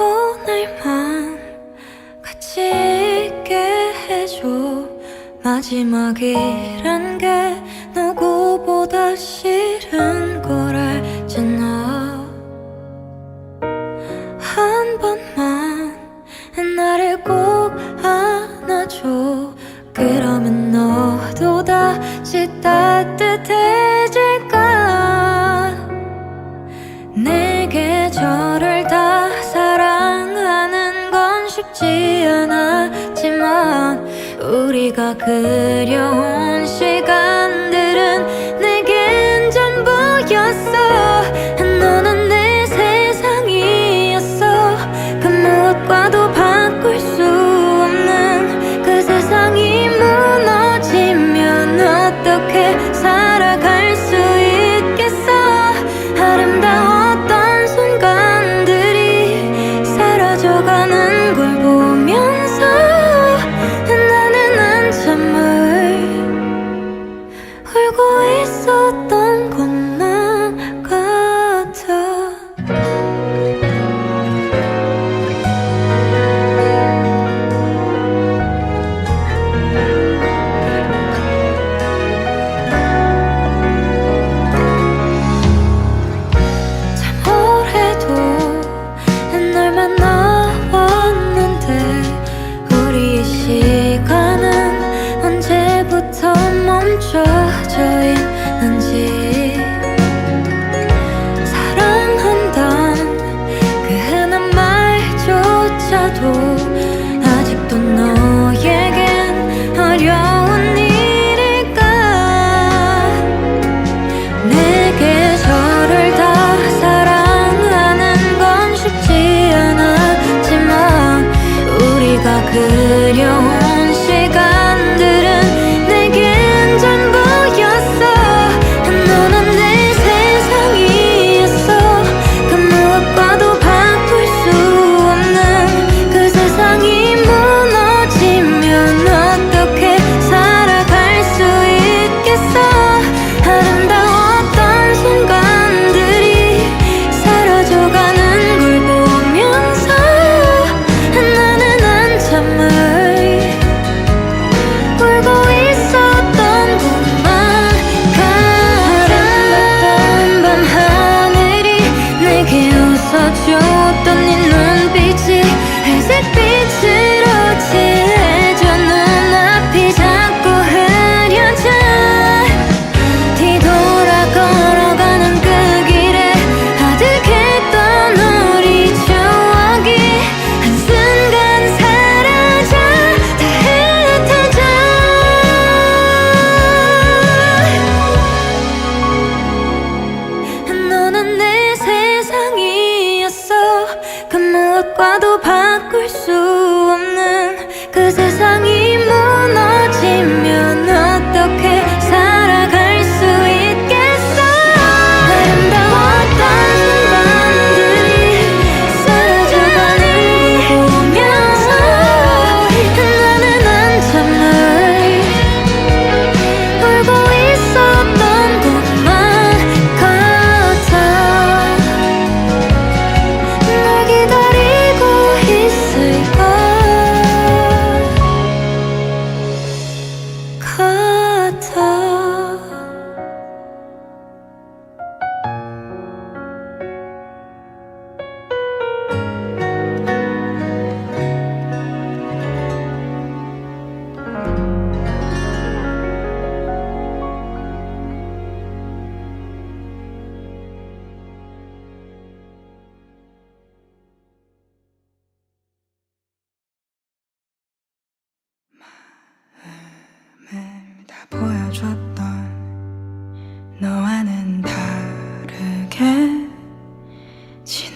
오늘만 같이 게 해줘. 마지막이란 게 네가 그리워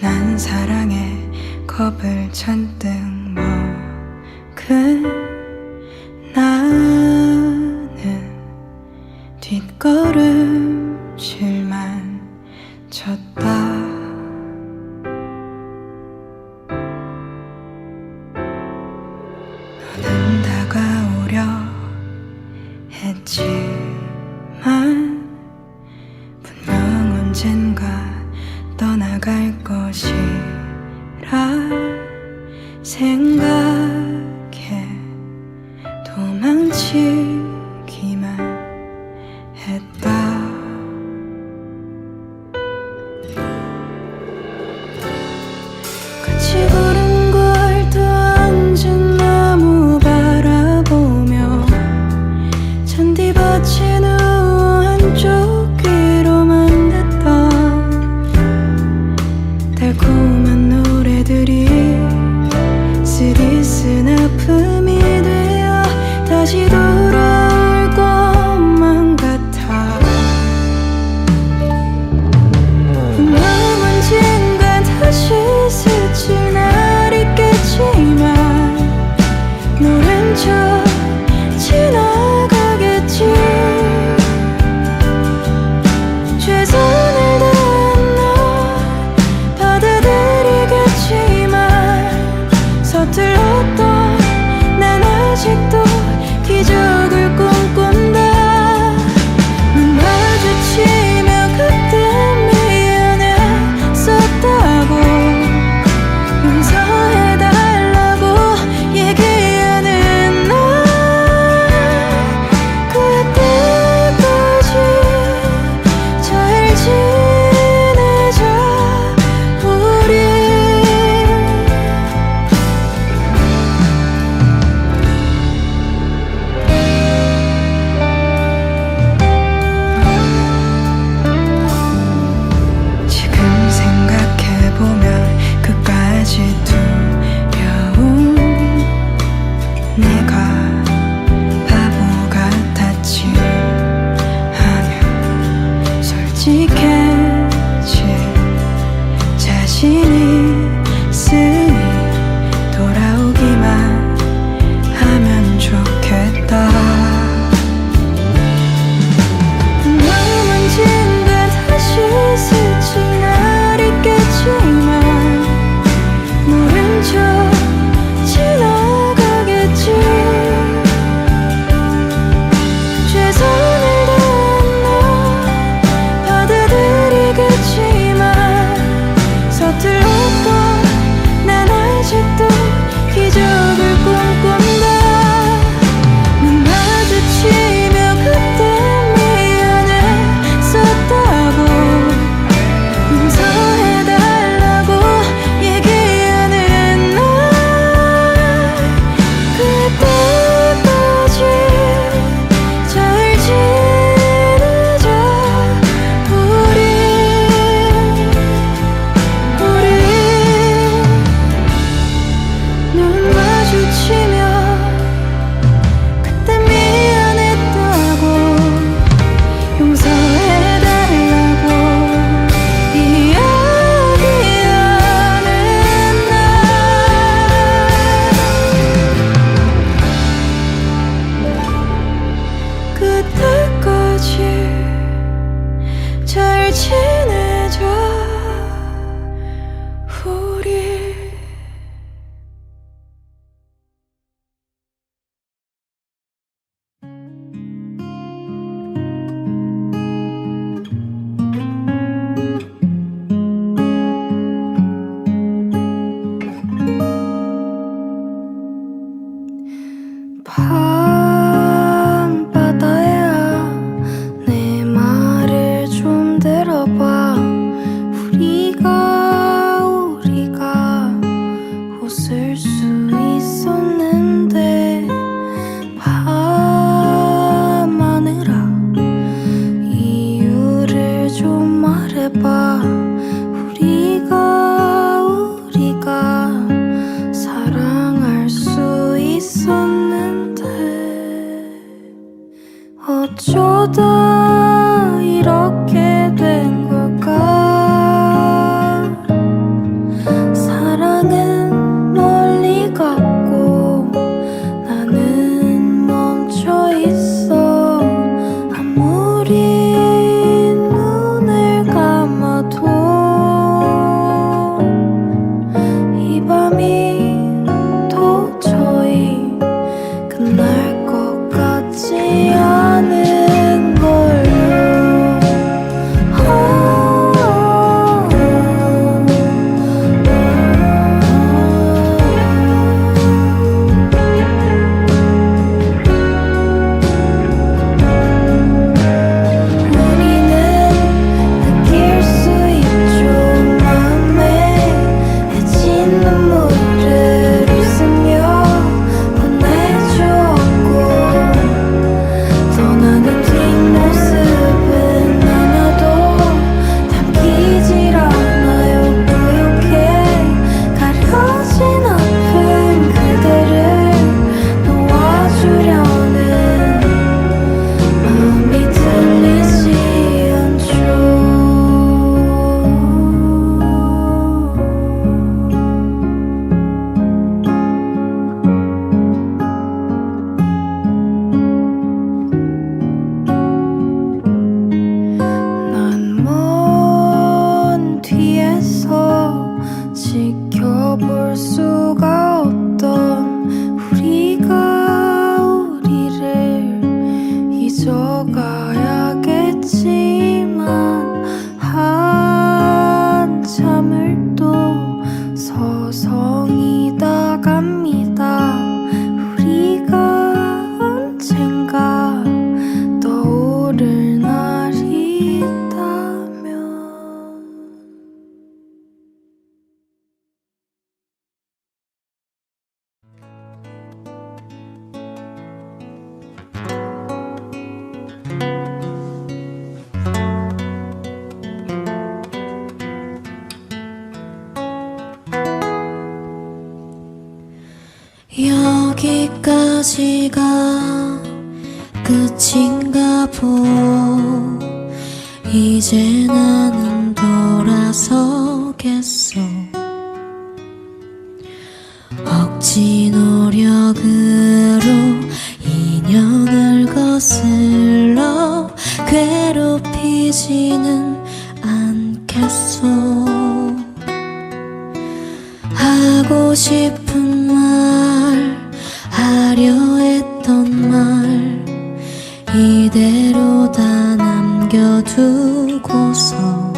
난 사랑에 겁을 잔뜩 했다 말해 끝인가 보. 이제 나는 돌아서겠어. 억지 노력으로 인형을 거슬러 괴롭히지는 않겠소 하고 싶 두고서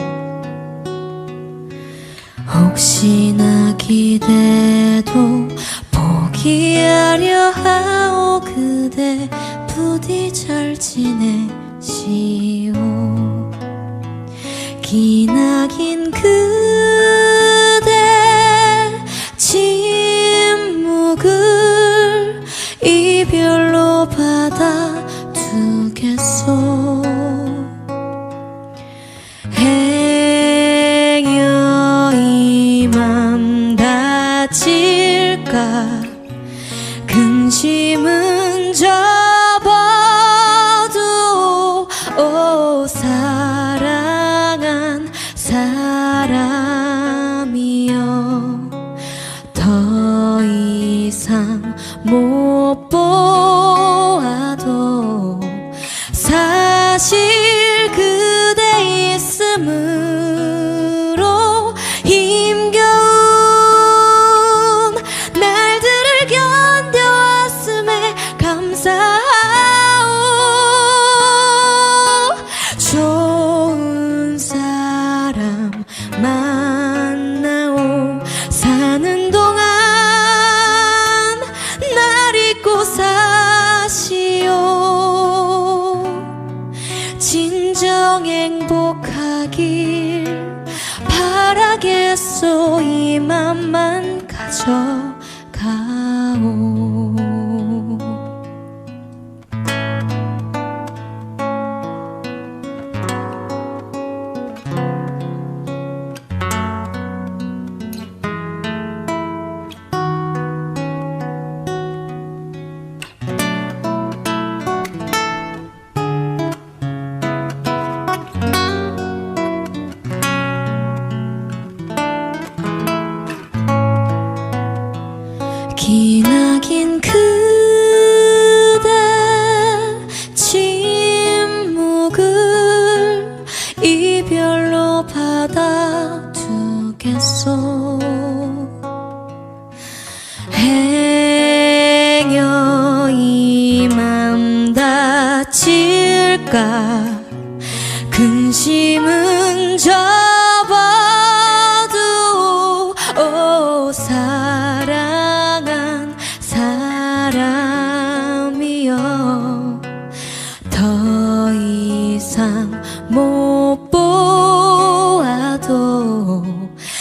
혹시나 기대도 포기하려 하오 그대 부디 잘 지내시오. 기나긴 그 서 지나긴 그 我。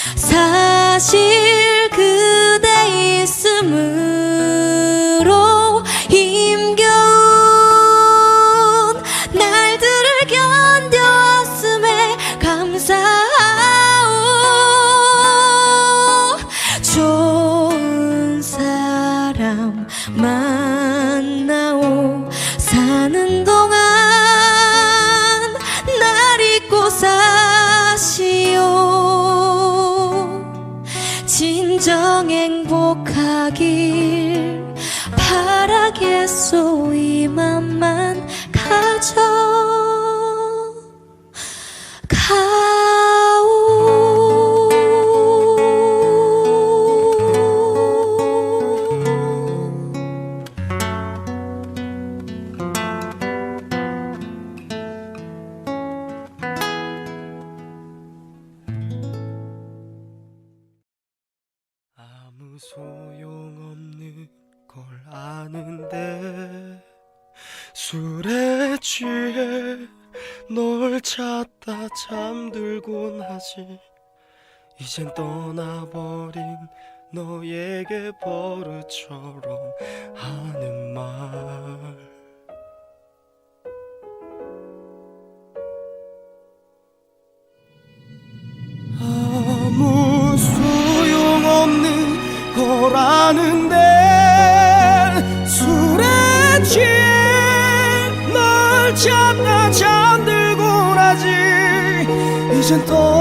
이젠 떠나버린 너에게 버릇처럼 하는 말. 아무 소용없는 거라는데 술에 취해 널 찾다 잠들곤 하지. 이젠 떠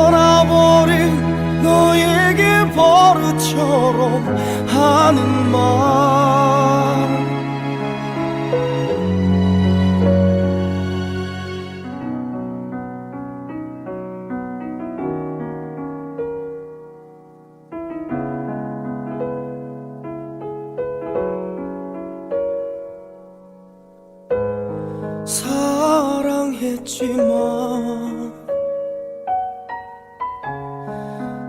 사랑했지만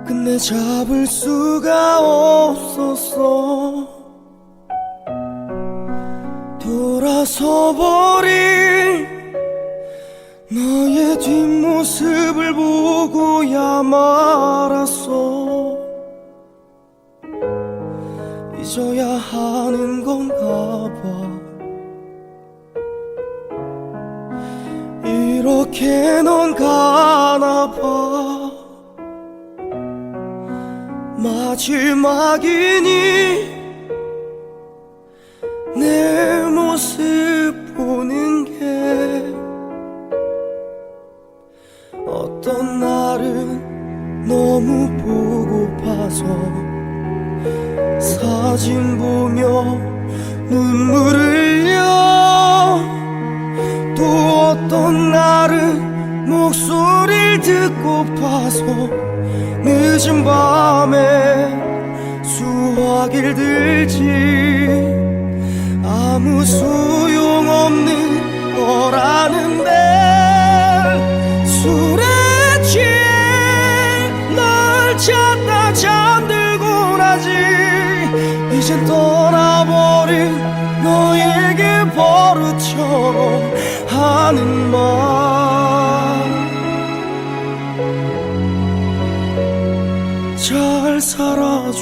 근데 잡을 수가 없었어 돌아서 버린 너의 뒷모습을 보고야 말았어. 잊어야 하는 건가 봐. 이렇게 넌 가나 봐. 마지막이니 내 보고파서 사진 보며 눈물 흘려 또 어떤 날은 목소리를 듣고 파서 늦은 밤에 수화기를 들지. 아무 소용없는 거라는데 술에 잠들곤 하지. 이젠 떠나버린 너에게 버릇처럼 하는 말. 잘 살아줘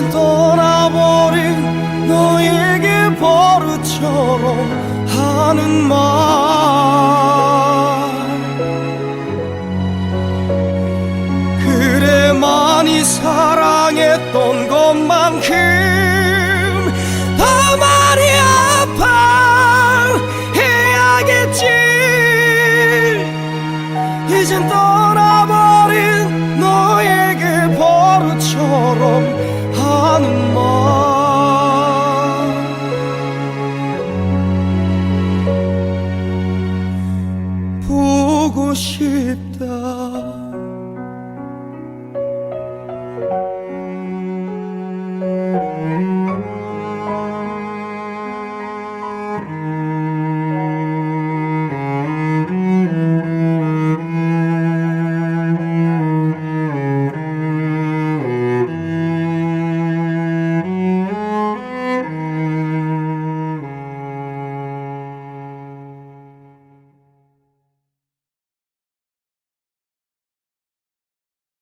이젠 떠나버린 너에게 버릇처럼 하는 말